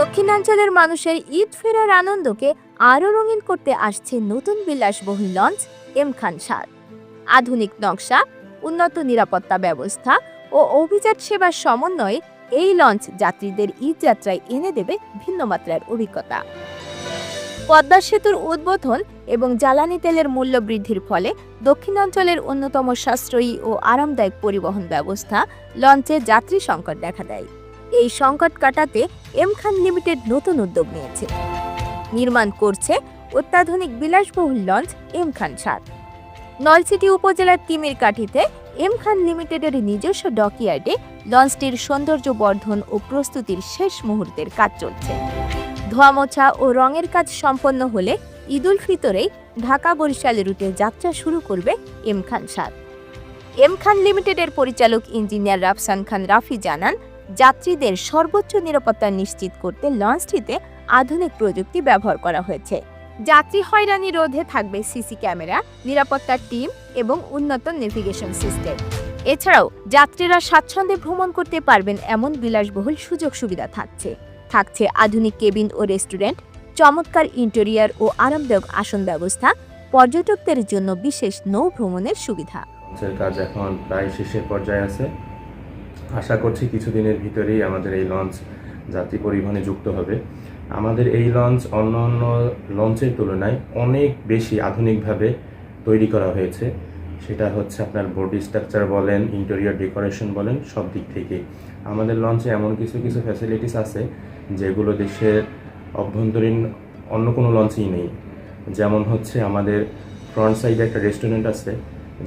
দক্ষিণাঞ্চলের মানুষের ঈদ ফেরার আনন্দকে আরও রঙিন করতে আসছে নতুন বিলাসবহুল লঞ্চ এম খান সাত আধুনিক নকশা, উন্নত নিরাপত্তা ব্যবস্থা ও অভিজাত সেবার সমন্বয়ে এই লঞ্চ যাত্রীদের ঈদ যাত্রায় এনে দেবে ভিন্ন মাত্রার অভিজ্ঞতা। পদ্মা সেতুর উদ্বোধন এবং জ্বালানি তেলের মূল্য বৃদ্ধির ফলে দক্ষিণাঞ্চলের অন্যতম সাশ্রয়ী ও আরামদায়ক পরিবহন ব্যবস্থা লঞ্চে যাত্রী সংকট দেখা দেয়। এই সংকট কাটাতে এম খান লিমিটেড নতুন উদ্যোগ নিয়েছে। নির্মাণ করছে অত্যাধুনিক বিলাসবহুল লঞ্চ এম খান সাত। নলছিটি উপজেলার তিমির কাঠিতে এম খান লিমিটেডের নিজস্ব ডকইয়ার্ডে লঞ্চটির সৌন্দর্য বর্ধন ও প্রস্তুতির শেষ মুহূর্তের কাজ চলছে। ধোয়া মোছা ও রঙের কাজ সম্পন্ন হলে ঈদুল ফিতরেই ঢাকা বরিশাল রুটে যাত্রা শুরু করবে এম খান সাত। এম খান লিমিটেডের পরিচালক ইঞ্জিনিয়ার রাফসান খান রাফি জানান যাত্রীদের সর্বোচ্চ নিরাপত্তা নিশ্চিত করতে লঞ্চটিতে আধুনিক প্রযুক্তি ব্যবহার করা হয়েছে। যাত্রী হয়রানি রোধে থাকবে সিসি ক্যামেরা নিরাপত্তার টিম এবং উন্নত নেভিগেশন সিস্টেম। এছাড়াও যাত্রীরা স্বাচ্ছন্দ্যে ভ্রমণ করতে পারবেন এমন বিলাসবহুল সুযোগ সুবিধা থাকছে। থাকছে আধুনিক কেবিন ও রেস্টুরেন্ট, চমৎকার ইন্টেরিয়ার ও আরামদায়ক আসন ব্যবস্থা, পর্যটকদের জন্য বিশেষ নৌ ভ্রমণের সুবিধা। কাজ এখন প্রায় শেষের পর্যায়ে আছে। আশা করছি কিছুদিনের ভিতরেই আমাদের এই লঞ্চ যাত্রী পরিবহনে যুক্ত হবে। আমাদের এই লঞ্চ অন্য অন্য লঞ্চের তুলনায় অনেক বেশি আধুনিকভাবে তৈরি করা হয়েছে। সেটা হচ্ছে আপনার বডি স্ট্রাকচার বলেন, ইন্টেরিয়র ডেকোরেশন বলেন, সব দিক থেকে। আমাদের লঞ্চে এমন কিছু কিছু ফ্যাসিলিটিস আছে যেগুলো দেশের অভ্যন্তরীণ অন্য কোনো লঞ্চেই নেই। যেমন হচ্ছে আমাদের ফ্রন্ট সাইডে একটা রেস্টুরেন্ট আছে,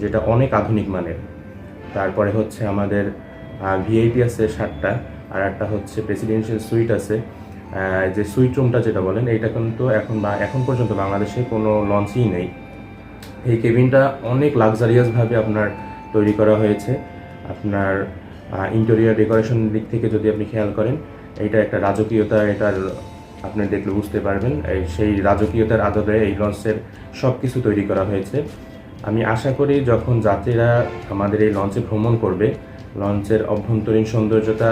যেটা অনেক আধুনিক মানের। তারপরে হচ্ছে আমাদের ভিআইপি আছে সাতটা আর একটা হচ্ছে প্রেসিডেন্সিয়াল সুইট আছে। যে সুইট রুমটা যেটা বলেন, এইটা কিন্তু এখন বা এখন পর্যন্ত বাংলাদেশে কোনো লঞ্চই নেই। এই কেবিনটা অনেক লাক্সারিয়াসভাবে আপনার তৈরি করা হয়েছে। আপনার ইন্টেরিয়ার ডেকোরেশন দিক থেকে যদি আপনি খেয়াল করেন এটা একটা রাজকীয়তা এটার আপনি দেখলে বুঝতে পারবেন। সেই রাজকীয়তার আদরে এই লঞ্চের সব কিছু তৈরি করা হয়েছে। আমি আশা করি যখন যাত্রীরা আমাদের এই লঞ্চে ভ্রমণ করবে লঞ্চের অভ্যন্তরীণ সৌন্দর্যতা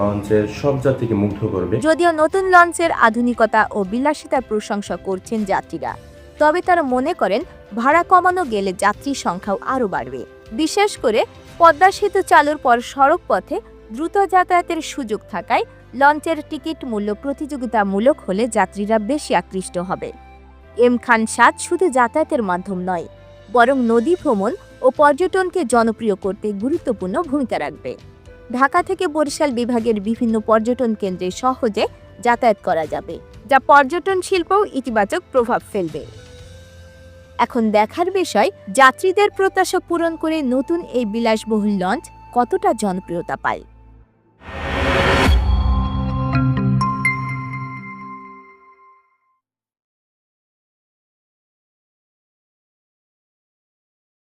লঞ্চের সব যাত্রীকে মুগ্ধ করবে। যদিও নতুন লঞ্চের আধুনিকতা ও বিলাসিতার প্রশংসা করছেন যাত্রীরা, তবে তারা মনে করেন ভাড়া কমানো গেলে যাত্রীর সংখ্যাও আরও বাড়বে। বিশেষ করে পদ্মা সেতু চালুর পর সড়ক পথে দ্রুত যাতায়াতের সুযোগ থাকায় লঞ্চের টিকিট মূল্য প্রতিযোগিতামূলক হলে যাত্রীরা বেশি আকৃষ্ট হবে। এম খান সাত শুধু যাতায়াতের মাধ্যম নয়, বরং নদী ভ্রমণ ও পর্যটনকে জনপ্রিয় করতে গুরুত্বপূর্ণ ভূমিকা রাখবে। ঢাকা থেকে বরিশাল বিভাগের বিভিন্ন পর্যটন কেন্দ্রে সহজে যাতায়াত করা যাবে, যা পর্যটন শিল্পও ইতিবাচক প্রভাব ফেলবে। এখন দেখার বিষয়, যাত্রীদের প্রত্যাশা পূরণ করে নতুন এই বিলাসবহুল লঞ্চ কতটা জনপ্রিয়তা পায়।